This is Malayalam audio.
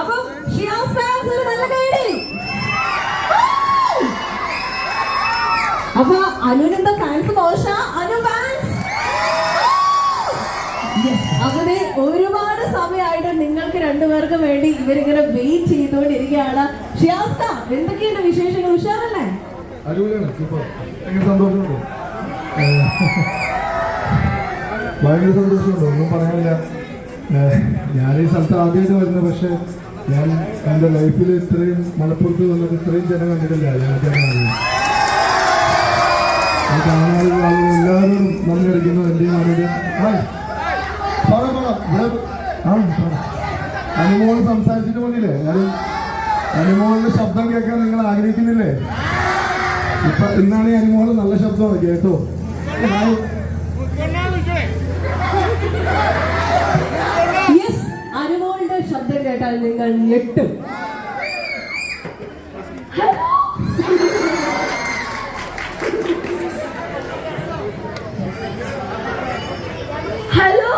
അപ്പൊ ഷിയാസ് ഫാൻസ് ഒരു നല്ല കൈഡി അപ്പൊ അനുവിനെന്താ ഫാൻസ് മോശ. അനു ഫാൻസ് അവിടെ ഒരുപാട് സമയമായിട്ട് നിങ്ങൾക്ക് രണ്ടുപേർക്കും വേണ്ടി ഇവരിങ്ങനെ വെയിറ്റ് ചെയ്തുകൊണ്ടിരിക്കുകയാണ്. ഷിയാസ്ത എന്തൊക്കെയുണ്ട് വിശേഷങ്ങൾ? ഉഷാറല്ലേ? അടിപൊളിയാണ് സൂപ്പർ ഭയങ്കര സന്തോഷമുണ്ട്? ഭയങ്കര സന്തോഷമുണ്ട്. ഒന്നും പറയാനില്ല. ഞാൻ ഈ സ്ഥലത്ത് ആദ്യമായിട്ട് വരുന്നത്. പക്ഷേ ഞാൻ എന്റെ ലൈഫിൽ ഇത്രയും മലപ്പുറത്ത് വന്നിട്ട് ഇത്രയും ജനം കണ്ടിട്ടില്ല. ഞാൻ കാണാനുള്ള ആളുകൾ എല്ലാവരും നന്ദി അടിക്കുന്നു എന്റെ ഹായ് പറ പറ. ആ അനുമോൾ സംസാരിച്ചിട്ട് മതിയില്ലേ ഞാൻ അനുമോളിന്റെ ശബ്ദം കേൾക്കാൻ നിങ്ങൾ ആഗ്രഹിക്കുന്നില്ലേ? ഇപ്പൊ ഇന്നാണ് ഈ അനുമോൾ നല്ല ശബ്ദമാണ്. കേട്ടോ? കേട്ടാൽ നിങ്ങൾ ഞെട്ടും. ഹലോ? ഹലോ?